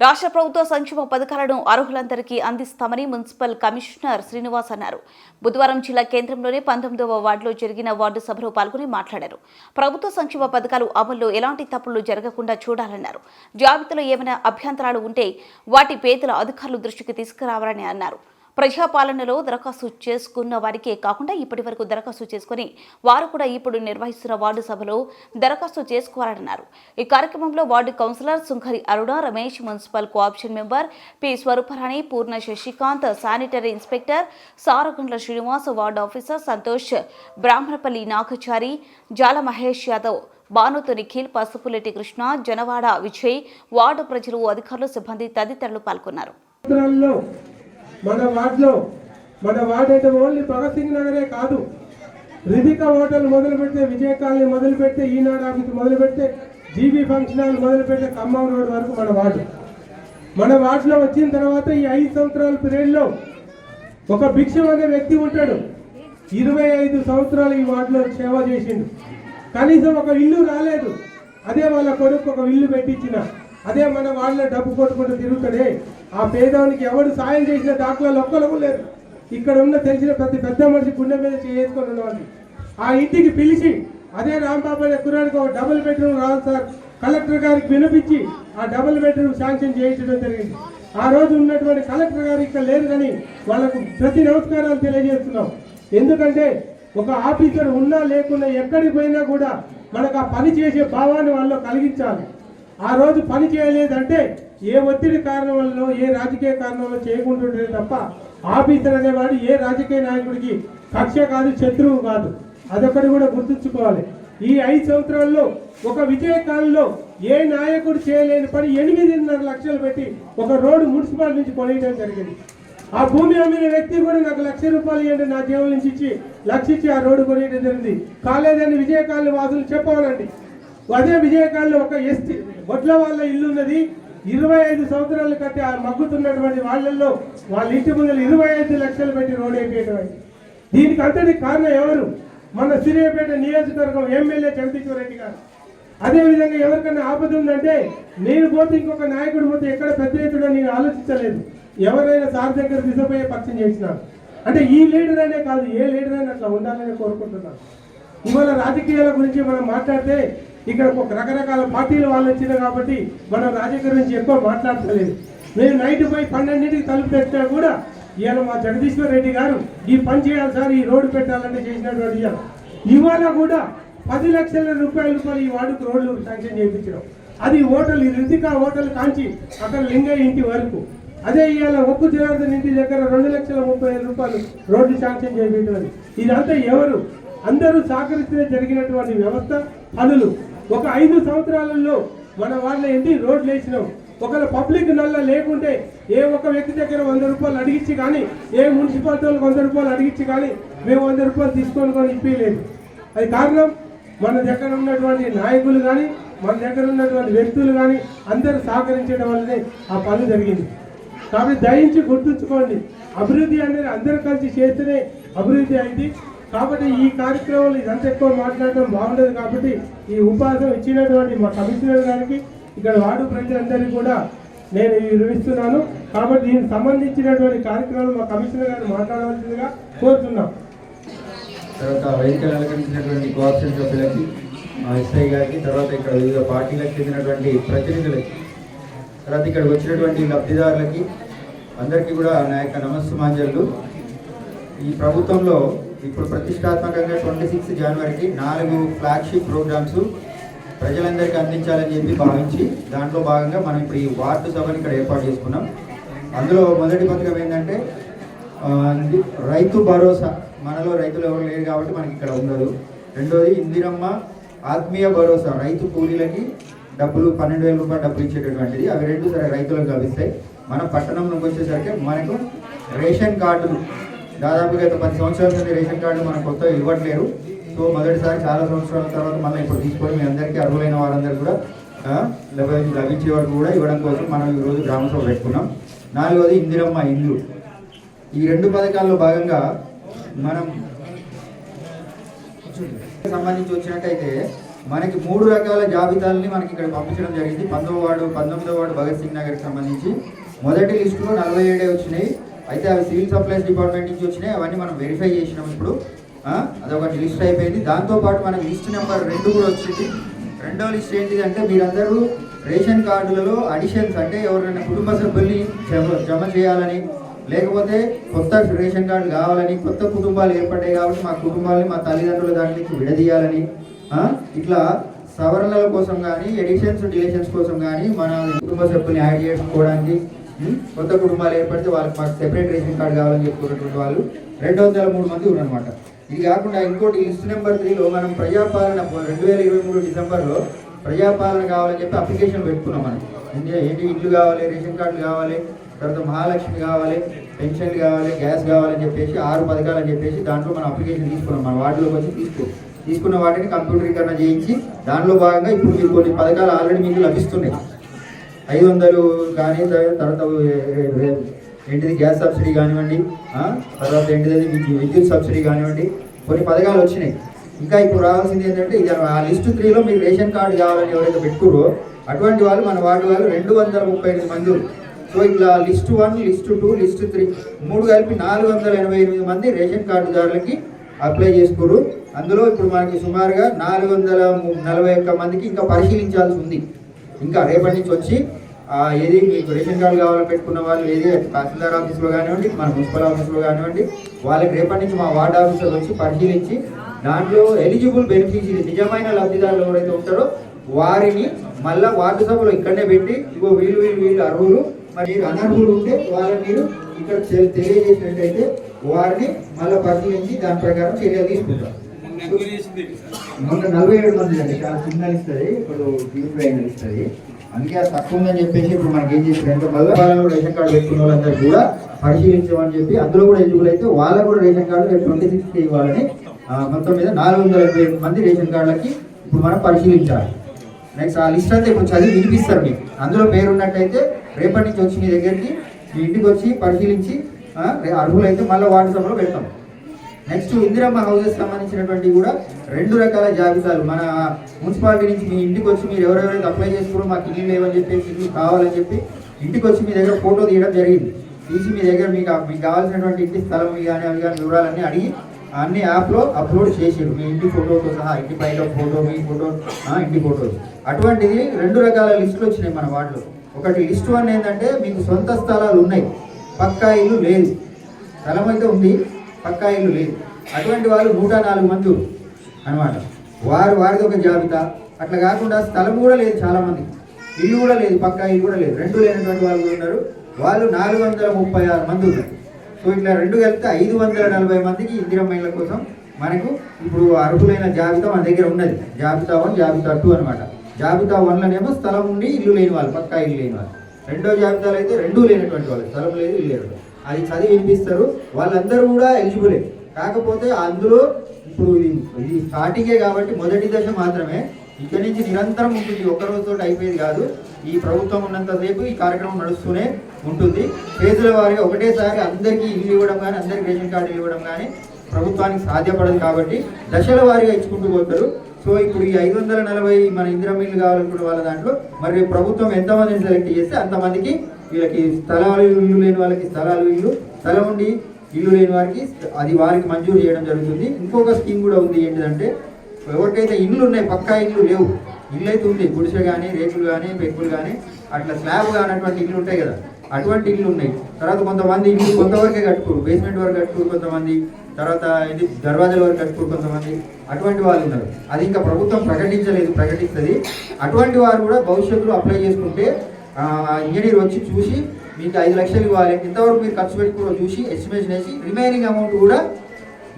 రాష్ట్ర ప్రభుత్వ సంక్షేమ పథకాలను అర్హులందరికీ అందిస్తామని మున్సిపల్ కమిషనర్ శ్రీనివాస్ అన్నారు. బుధవారం జిల్లా కేంద్రంలోని పంతొమ్మిదవ వార్డులో జరిగిన వార్డు సభలో పాల్గొని మాట్లాడారు. ప్రభుత్వ సంక్షేమ పథకాలు అమల్లో ఎలాంటి తప్పులు జరగకుండా చూడాలన్నారు. జాబితాలో ఏమైనా అభ్యంతరాలు ఉంటే వాటి పేదల అధికారులు దృష్టికి తీసుకురావాలని అన్నారు. ప్రజాపాలనలో దరఖాస్తు చేసుకున్న వారికే కాకుండా ఇప్పటి వరకు దరఖాస్తు చేసుకుని వారు కూడా ఇప్పుడు నిర్వహిస్తున్న వార్డు సభలో దరఖాస్తు చేసుకోవాలన్నారు. ఈ కార్యక్రమంలో ward councillor Sunkari Aruna Ramesh municipal cooption member P Swarooparani Purna Shashikanth sanitary inspector Saragundla Srinivas ward officer Santosh Brahmanapalli Nagachari Jala Mahesh Yadav Banothu Nikhil Pasupuleti Krishna Janawada Vijay ward ప్రజలు అధికారులు సిబ్బంది తదితరులు పాల్గొన్నారు. మన వార్డులో మన ward అంటే only Bhagat Singh నగరే కాదు. రిధిక హోటల్ మొదలు పెడితే విజయ కాలనీ మొదలు పెడితే ఈనాడు ఆఫీస్ మొదలు పెడితే జీబీ ఫంక్షన్ హాల్ మొదలు పెడితే ఖమ్మం రోడ్ వరకు మన వార్డు. మన వార్డులో వచ్చిన తర్వాత ఈ ఐదు సంవత్సరాల పీరియడ్లో ఒక భిక్షం అనే వ్యక్తి ఉంటాడు. ఇరవై ఐదు సంవత్సరాలు ఈ వార్డులో సేవ చేసిండు. కనీసం ఒక ఇల్లు రాలేదు. అదే వాళ్ళ కొడుకు ఒక ఇల్లు పెట్టించిన. అదే మన వాళ్ళ డబ్బు కొట్టుకుంటూ తిరుగుతాడే ఆ పేదవానికి ఎవడు సాయం చేసిన దాఖలాలు ఒక్కలకు లేరు. ఇక్కడ ఉన్న తెలిసిన ప్రతి పెద్ద మనిషి గుండె మీద చేసుకొని ఉన్నవాడిని. ఆ ఇంటికి పిలిచి అదే రాంబాబు అనే కుర్రాడికి ఒక డబుల్ బెడ్రూమ్ రావాలి సార్. కలెక్టర్ గారికి వినిపించి ఆ డబుల్ బెడ్రూమ్ శాంక్షన్ చేయించడం జరిగింది. ఆ రోజు ఉన్నటువంటి కలెక్టర్ గారు ఇక్కడ లేరు కానీ వాళ్ళకు ప్రతి నమస్కారాలు తెలియజేస్తున్నాం. ఎందుకంటే ఒక ఆఫీసర్ ఉన్నా లేకున్నా ఎక్కడికి పోయినా కూడా మనకు ఆ పని చేసే భావాన్ని వాళ్ళు కలిగించాలి. ఆ రోజు పని చేయలేదంటే ఏ ఒత్తిడి కారణం వల్ల ఏ రాజకీయ కారణం వల్ల చేయకుంటుంటే తప్ప ఆఫీసర్ అనేవాడు ఏ రాజకీయ నాయకుడికి కక్ష కాదు శత్రువు కాదు. అదొకటి కూడా గుర్తుంచుకోవాలి. ఈ ఐదు సంవత్సరాల్లో ఒక విజయ కాలంలో ఏ నాయకుడు చేయలేని పని ఎనిమిదిన్నర లక్షలు పెట్టి ఒక రోడ్డు మున్సిపాల్ నుంచి కొనేయడం జరిగింది. ఆ భూమి అమ్మిన వ్యక్తి కూడా నాకు లక్ష రూపాయలు ఇవ్వండి నా జీవం నుంచి ఇచ్చి లక్ష ఇచ్చి ఆ రోడ్డు కొనేయడం జరిగింది. కాలేదని విజయకాలని వాసులు చెప్పవాలండి అదే విజయకాలంలో ఒక ఎస్టీ వడ్ల వాళ్ళ ఇల్లు ఉన్నది. ఇరవై ఐదు సంవత్సరాలు కట్టి ఆ మగ్గుతున్నటువంటి వాళ్ళల్లో వాళ్ళ ఇంటి ముందర ఇరవై ఐదు లక్షలు పెట్టి రోడ్ అయిపోయడం దీనికి అంతటి కారణం ఎవరు? మన సిరియపేట నియోజకవర్గం ఎమ్మెల్యే జగదీశ్వర రెడ్డి గారు. అదేవిధంగా ఎవరికైనా ఆపద ఉందంటే నేను పోతే ఇంకొక నాయకుడు పోతే ఎక్కడ పెద్ద నేను ఆలోచించలేదు. ఎవరైనా సార్ దగ్గర తీసుకుపోయే పక్షం చేసినారు అంటే ఈ లీడర్ అనే కాదు ఏ లీడర్ అయినా అట్లా ఉండాలని కోరుకుంటున్నాను. ఇవాళ రాజకీయాల గురించి మనం మాట్లాడితే ఇక్కడ ఒక రకరకాల పార్టీల వాళ్ళు వచ్చినా కాబట్టి మనం రాజకీయ గురించి ఎక్కువ మాట్లాడతలేదు. మేము నైట్ పోయి పన్నెండింటికి తలుపు పెట్టినా కూడా ఈయన మా జగదీశ్వర్ రెడ్డి గారు ఈ పని చేయాలి సార్ ఈ రోడ్డు పెట్టాలంటే చేసినటువంటి ఇవాళ. ఇవాళ కూడా పది లక్షల రూపాయల రూపాయలు ఈ వార్డుకు రోడ్లు శాంక్షన్ చేయించడం. అది హోటల్ ఈ రితిక హోటల్ కాంచి అక్కడ లింగయ్య ఇంటి వరకు. అదే ఇవాళ ఒక్కు జనార్దన్ ఇంటి దగ్గర రెండు లక్షల ముప్పై వేల రూపాయలు రోడ్డు శాంక్షన్ చేయించడం. ఇదంతా ఎవరు? అందరూ సహకరిస్తే జరిగినటువంటి వ్యవస్థ పనులు. ఒక ఐదు సంవత్సరాలలో మన వాళ్ళ ఎన్ని రోడ్లు వేసినాం. ఒకవేళ పబ్లిక్ నల్ల లేకుంటే ఏ ఒక్క వ్యక్తి దగ్గర వంద రూపాయలు అడిగించి కానీ ఏ మున్సిపాలిటీ వాళ్ళకి వంద రూపాయలు అడిగించి కానీ మేము వంద రూపాయలు తీసుకొని కానీ ఇప్పలేదు అది కారణం మన దగ్గర ఉన్నటువంటి నాయకులు కానీ మన దగ్గర ఉన్నటువంటి వ్యక్తులు కానీ అందరూ సహకరించడం వల్లనే ఆ పని జరిగింది. కాబట్టి దయించి గుర్తుంచుకోండి అభివృద్ధి అనేది అందరూ కలిసి చేస్తేనే అభివృద్ధి అయింది. కాబట్టి ఈ కార్యక్రమంలో ఇదంతా ఎక్కువ మాట్లాడడం బాగుండదు కాబట్టి ఈ ఉపాధి ఇచ్చినటువంటి మా కమిషనర్ గారికి ఇక్కడ వార్డు ప్రజలందరికీ కూడా నేను వివరిస్తున్నాను కాబట్టి దీనికి సంబంధించినటువంటి కార్యక్రమాలు మా కమిషనర్ గారు మాట్లాడవలసిందిగా కోరుతున్నాం. తర్వాత వేదికలు అలంకరించినటువంటి కోఆప్షన్ సభ్యులకి మా ఎస్ఐ గారికి తర్వాత ఇక్కడ వివిధ పార్టీలకు చెందినటువంటి ప్రతినిధులకి తర్వాత ఇక్కడికి వచ్చినటువంటి లబ్ధిదారులకి అందరికీ కూడా నా యొక్క నమస్సుమాంజలు. ఈ ప్రభుత్వంలో ఇప్పుడు ప్రతిష్టాత్మకంగా ట్వంటీ సిక్స్ జనవరికి నాలుగు ఫ్లాగ్షిప్ ప్రోగ్రామ్స్ ప్రజలందరికీ అందించాలని చెప్పి భావించి దాంట్లో భాగంగా మనం ఇప్పుడు ఈ వార్డు సభని ఇక్కడ ఏర్పాటు చేసుకున్నాం. అందులో మొదటి పథకం ఏంటంటే రైతు భరోసా. మనలో రైతులు ఎవరు లేరు కాబట్టి మనకి ఇక్కడ ఉండదు. రెండోది ఇందిరమ్మ ఆత్మీయ భరోసా. రైతు కూలీలకి డబ్బులు పన్నెండు వేల రూపాయలు డబ్బులు ఇచ్చేటటువంటిది. అవి రెండు సరే రైతులకు లభిస్తాయి. మన పట్టణంలోకి వచ్చేసరికి మనకు రేషన్ కార్డులు దాదాపుగా గత పది సంవత్సరాల నుండి రేషన్ కార్డు మనకు కొత్త ఇవ్వట్లేరు సో మొదటిసారి చాలా సంవత్సరాల తర్వాత మళ్ళీ ఇప్పుడు తీసుకొని మీ అందరికీ అర్హులైన వారందరూ కూడా ఆ, లభించే వరకు కూడా ఇవ్వడం కోసం మనం ఈరోజు గ్రామసభ పెట్టుకున్నాం. నాలుగోది ఇందిరమ్మ ఇల్లు. ఈ రెండు పథకాల్లో భాగంగా మనం సంబంధించి వచ్చినట్టయితే మనకి మూడు రకాల జాబితాలని మనకి ఇక్కడ పంపించడం జరిగింది. పంతొమ్మిది వార్డు పంతొమ్మిదో వార్డు భగత్ సింగ్ నగర్కి సంబంధించి. మొదటి లిస్టులో నలభై ఏడే వచ్చినాయి. అయితే అవి సివిల్ సప్లైస్ డిపార్ట్మెంట్ నుంచి వచ్చినాయి అవన్నీ మనం వెరిఫై చేసినాం ఇప్పుడు. అదొకటి లిస్ట్ అయిపోయింది. దాంతోపాటు మనకి లిస్ట్ నెంబర్ రెండు కూడా వచ్చింది. రెండో లిస్ట్ ఏంటిది అంటే మీరందరూ రేషన్ కార్డులలో అడిషన్స్ అంటే ఎవరైనా కుటుంబ సభ్యుల్ని జమ జమ చేయాలని లేకపోతే కొత్త రేషన్ కార్డు కావాలని కొత్త కుటుంబాలు ఏర్పడ్డాయి కాబట్టి మా కుటుంబాలని మా తల్లిదండ్రుల దాని నుంచి విడదీయాలని ఇట్లా సవరణల కోసం కానీ ఎడిషన్స్ డిలేషన్స్ కోసం కానీ మన కుటుంబ సభ్యుల్ని యాడ్ చేసుకోవడానికి కొత్త కుటుంబాలు ఏర్పడితే వాళ్ళకి మాకు సెపరేట్ రేషన్ కార్డు కావాలని చెప్పుకున్నటువంటి వాళ్ళు రెండు వందల మూడు మంది ఉన్నారనమాట ఇది కాకుండా ఇంకోటి లిస్ట్ నెంబర్ త్రీలో మనం ప్రజాపాలన రెండు వేల ఇరవై మూడు డిసెంబర్లో ప్రజాపాలన కావాలని చెప్పి అప్లికేషన్ పెట్టుకున్నాం మనం. ఏంటి ఏంటి? ఇల్లు కావాలి రేషన్ కార్డులు కావాలి తర్వాత మహాలక్ష్మి కావాలి పెన్షన్లు కావాలి గ్యాస్ కావాలని చెప్పేసి ఆరు పథకాలు అని చెప్పేసి దాంట్లో మనం అప్లికేషన్ తీసుకున్నాం. మన వార్డులోకి వచ్చి తీసుకో. తీసుకున్న వాటిని కంప్యూటరీకరణ చేయించి దానిలో భాగంగా ఇప్పుడు మీరు కొన్ని పథకాలు ఆల్రెడీ మీకు లభిస్తున్నాయి. ఐదు వందలు కానీ తర్వాత ఏంటిది గ్యాస్ సబ్సిడీ కానివ్వండి తర్వాత ఏంటిది మీకు విద్యుత్ సబ్సిడీ కానివ్వండి కొన్ని పథకాలు వచ్చినాయి. ఇంకా ఇప్పుడు రావాల్సింది ఏంటంటే ఇది ఆ లిస్ట్ త్రీలో మీరు రేషన్ కార్డు కావాలని ఎవరైతే పెట్టుకురో అటువంటి వాళ్ళు మన వార్డు వాళ్ళు రెండు వందల ముప్పై ఎనిమిది మంది సో ఇట్లా list one list two list three మూడు కలిపి నాలుగు వందల ఎనభై ఎనిమిది మంది రేషన్ కార్డుదారులకి అప్లై చేసుకోరు అందులో ఇప్పుడు మనకి సుమారుగా నాలుగు వందల నలభై ఒక్క మందికి ఇంకా పరిశీలించాల్సి ఉంది. ఇంకా రేపటి నుంచి వచ్చి ఏది మీకు రేషన్ కార్డు కావాలని పెట్టుకున్న వాళ్ళు ఏది తహసీల్దార్ ఆఫీస్లో కానివ్వండి మన మున్సిపల్ ఆఫీస్లో కానివ్వండి వాళ్ళకి రేపటి నుంచి మా వార్డ్ ఆఫీసర్ వచ్చి పరిశీలించి దాంట్లో ఎలిజిబుల్ బెనిఫిషియరీ నిజమైన లబ్ధిదారులు ఎవరైతే ఉంటారో వారిని మళ్ళీ వార్డు సభలో ఇక్కడనే పెట్టి ఇగో వీళ్ళు వీళ్ళు వీళ్ళు అర్హులు మరి అనర్హులు ఉంటే వాళ్ళని మీరు ఇక్కడ తెలియజేసినట్టయితే వారిని మళ్ళీ పరిశీలించి దాని ప్రకారం చర్యలు తీసుకుంటారు. మొన్న నలభై ఏడు మంది అండి. చాలా చిన్న ఇస్తుంది. ఇప్పుడు డీప్ అయిన ఇస్తుంది. అందుకే తక్కువ ఉందని చెప్పేసి ఇప్పుడు మనకి ఏం చేసారంటే మళ్ళీ వాళ్ళు రేషన్ కార్డు పెట్టుకున్న వాళ్ళందరూ కూడా పరిశీలించమని చెప్పి అందులో కూడా ఎలిజిబుల్ అయితే వాళ్ళకు కూడా రేషన్ కార్డు రేపు ట్వంటీ సిక్స్ ఇవ్వాలని మొత్తం మీద నాలుగు వందల ఎనభై మంది రేషన్ కార్డులకి ఇప్పుడు మనం పరిశీలించాలి. నెక్స్ట్ ఆ లిస్ట్ అంతా ఇప్పుడు చదివి వినిపిస్తారు మీకు. అందులో పేరు ఉన్నట్టయితే రేపటి నుంచి వచ్చి మీ దగ్గరికి మీ ఇంటికి వచ్చి పరిశీలించి అర్హులైతే మళ్ళీ వార్డు సభలో పెడతాం. నెక్స్ట్ ఇందిరమ్మ హౌసెస్ సంబంధించినటువంటి కూడా రెండు రకాల జాబితాలు. మన మున్సిపాలిటీ నుంచి మీ ఇంటికి వచ్చి మీరు ఎవరెవరైతే అప్లై చేసుకున్నారో మాకు ఇల్లు లేవని చెప్పేసి ఇల్లు కావాలని చెప్పి ఇంటికి వచ్చి మీ దగ్గర ఫోటో తీయడం జరిగింది. తీసి మీ దగ్గర మీకు మీకు కావాల్సినటువంటి ఇంటి స్థలం కానీ అవి కానీ వివరాలన్నీ అడిగి అన్ని యాప్లో అప్లోడ్ చేసారు మీ ఇంటి ఫోటోతో సహా ఇంటి పైన ఫోటో మీ ఫోటో ఇంటి ఫోటోలు అటువంటిది రెండు రకాల లిస్టులు వచ్చినాయి మన వాటిలో ఒకటి లిస్ట్ వన్ ఏంటంటే మీకు సొంత స్థలాలు ఉన్నాయి. పక్కా ఇల్లు లేదు. స్థలం అయితే ఉంది. పక్కా ఇల్లు లేదు. అటువంటి వాళ్ళు నూట నాలుగు మంది అనమాట వారు వారిది ఒక జాబితా. అట్లా కాకుండా స్థలం కూడా లేదు చాలామంది. ఇల్లు కూడా లేదు పక్కా ఇల్లు కూడా లేదు. రెండు లేనటువంటి వాళ్ళు ఉన్నారు. వాళ్ళు నాలుగు వందల ముప్పై ఆరు మంది ఉన్నారు. సో ఇట్లా రెండు కలిపితే ఐదు వందల నలభై మందికి ఇందిరమ్మల కోసం మనకు ఇప్పుడు అర్హులైన జాబితా మన దగ్గర ఉన్నది. జాబితా వన్ జాబితా టూ అనమాట జాబితా వన్లోనేమో స్థలం ఉండి ఇల్లు లేని వాళ్ళు పక్కా ఇల్లు లేని వాళ్ళు. రెండో జాబితాలో అయితే రెండూ లేనటువంటి వాళ్ళు. స్థలం లేదు ఇల్లు లేదు అది చదివి వినిపిస్తారు. వాళ్ళందరూ కూడా ఎలిజిబులే. కాకపోతే అందులో ఇప్పుడు ఇది ఇది స్టార్టింగే కాబట్టి మొదటి దశ మాత్రమే. ఇక్కడి నుంచి నిరంతరం ఉంటుంది. ఒక్క అయిపోయేది కాదు. ఈ ప్రభుత్వం ఉన్నంతసేపు ఈ కార్యక్రమం నడుస్తూనే ఉంటుంది. ఫేజుల వారిగా ఒకటేసారి అందరికీ ఇల్లు ఇవ్వడం కానీ అందరికీ రేషన్ కార్డులు ఇవ్వడం కానీ ప్రభుత్వానికి సాధ్యపడదు కాబట్టి దశల వారీగా ఇచ్చుకుంటూ పోతారు. సో ఇప్పుడు ఈ ఐదు వందల నలభై మన ఇందిరా మిల్లు కావాలనుకున్న వాళ్ళ దాంట్లో మరి ప్రభుత్వం ఎంతమందిని సెలెక్ట్ చేస్తే అంతమందికి వీళ్ళకి స్థలాలు ఇల్లు లేని వాళ్ళకి స్థలాలు ఇల్లు స్థలం ఉండి ఇల్లు లేని వారికి అది వారికి మంజూరు చేయడం జరుగుతుంది. ఇంకొక స్కీమ్ కూడా ఉంది ఏంటిదంటే ఎవరికైతే ఇల్లు ఉన్నాయి పక్కా ఇల్లు లేవు ఇల్లు అయితే ఉంది గుడిసె కానీ రేకులు కానీ పెక్కులు కానీ అట్లా స్లాబ్ కానటువంటి ఇల్లు ఉంటాయి కదా అటువంటి ఇల్లు ఉన్నాయి. తర్వాత కొంతమంది ఇల్లు కొంతవరకే కట్టుకోరు బేస్మెంట్ వరకు కట్టుకోరు కొంతమంది తర్వాత ఇది దర్వాజాల వరకు కట్టుకోరు కొంతమంది అటువంటి వాళ్ళు ఉన్నారు. అది ఇంకా ప్రభుత్వం ప్రకటించలేదు ప్రకటిస్తుంది. అటువంటి వారు కూడా భవిష్యత్తులో అప్లై చేసుకుంటే ఇంజనీర్ వచ్చి చూసి మీకు ఐదు లక్షలు ఇవ్వాలి. ఎంతవరకు మీరు ఖర్చు పెట్టుకున్నారో చూసి ఎస్టిమేషన్ వేసి రిమైనింగ్ అమౌంట్ కూడా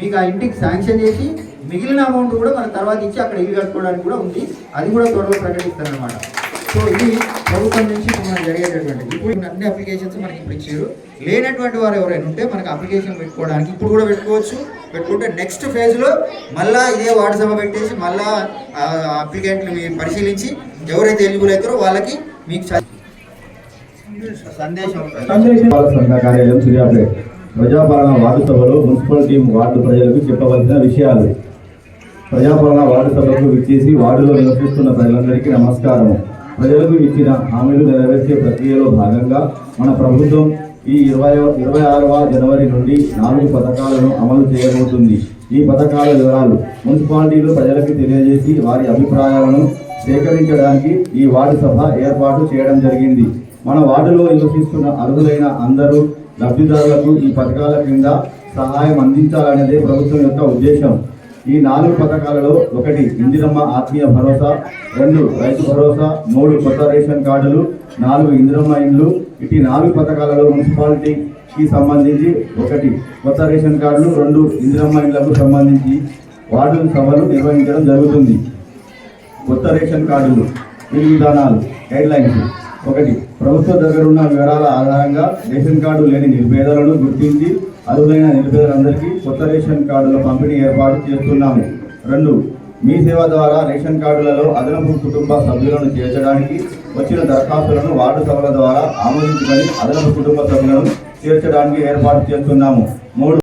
మీకు ఆ ఇంటికి శాంక్షన్ చేసి మిగిలిన అమౌంట్ కూడా మన తర్వాత ఇచ్చి అక్కడ ఇల్లు కట్టుకోవడానికి కూడా ఉంది. అది కూడా త్వరలో ప్రకటిస్తారనమాట సో ఇది ప్రభుత్వం నుంచి మనం జరిగేటటువంటి ఇప్పుడు అన్ని అప్లికేషన్స్ మనకి ఇప్పుడు ఇచ్చారు. లేనటువంటి వారు ఎవరైనా ఉంటే మనకి అప్లికేషన్ పెట్టుకోవడానికి ఇప్పుడు కూడా పెట్టుకోవచ్చు. పెట్టుకుంటే నెక్స్ట్ ఫేజ్లో మళ్ళా ఇదే వాట్సాప్ పెట్టేసి మళ్ళా అప్లికెంట్లు మీరు పరిశీలించి ఎవరైతే ఎలిజిబుల్ అవుతారో వాళ్ళకి మీకు సంఘ కార్యాలయం సూర్యాపేట. ప్రజాపాలన వార్డు సభలో మున్సిపల్ టీం వార్డు ప్రజలకు చెప్పవలసిన విషయాలు. ప్రజాపాలన వార్డు సభకు విచ్చేసి వార్డులో నివసిస్తున్న ప్రజలందరికీ నమస్కారము. ప్రజలకు ఇచ్చిన హామీలు నెరవేర్చే ప్రక్రియలో భాగంగా మన ప్రభుత్వం ఈ ఇరవై ఇరవై ఆరవ జనవరి నుండి నాలుగు పథకాలను అమలు చేయబోతుంది. ఈ పథకాల వివరాలు మున్సిపాలిటీలు ప్రజలకు తెలియజేసి వారి అభిప్రాయాలను సేకరించడానికి ఈ వార్డు సభ ఏర్పాటు చేయడం జరిగింది. మన వార్డులో నివసిస్తున్న అర్హులైన అందరూ లబ్ధిదారులకు ఈ పథకాల క్రింద సహాయం అందించాలనేదే ప్రభుత్వం యొక్క ఉద్దేశం. ఈ నాలుగు పథకాలలో ఒకటి ఇందిరమ్మ ఆత్మీయ భరోసా రెండు రైతు భరోసా మూడు కొత్త రేషన్ కార్డులు నాలుగు ఇందిరమ్మ ఇండ్లు. ఇటు నాలుగు పథకాలలో మున్సిపాలిటీకి సంబంధించి ఒకటి కొత్త రేషన్ కార్డులు రెండు ఇందిరమ్మ ఇండ్లకు సంబంధించి వార్డు సభలు నిర్వహించడం జరుగుతుంది. కొత్త రేషన్ కార్డులు విధి విధానాలు గైడ్ లైన్స్ ఒకటి ప్రభుత్వం దగ్గర ఉన్న వివరాల ఆధారంగా రేషన్ కార్డు లేని నిరుపేదలను గుర్తించి అర్హులైన నిరుపేదలందరికీ కొత్త రేషన్ కార్డుల పంపిణీ ఏర్పాటు చేస్తున్నాము. రెండు మీ సేవ ద్వారా రేషన్ కార్డులలో అదనపు కుటుంబ సభ్యులను చేర్చడానికి వచ్చిన దరఖాస్తులను వార్డు సభల ద్వారా ఆమోదించుకొని అదనపు కుటుంబ సభ్యులను చేర్చడానికి ఏర్పాటు చేస్తున్నాము. మూడు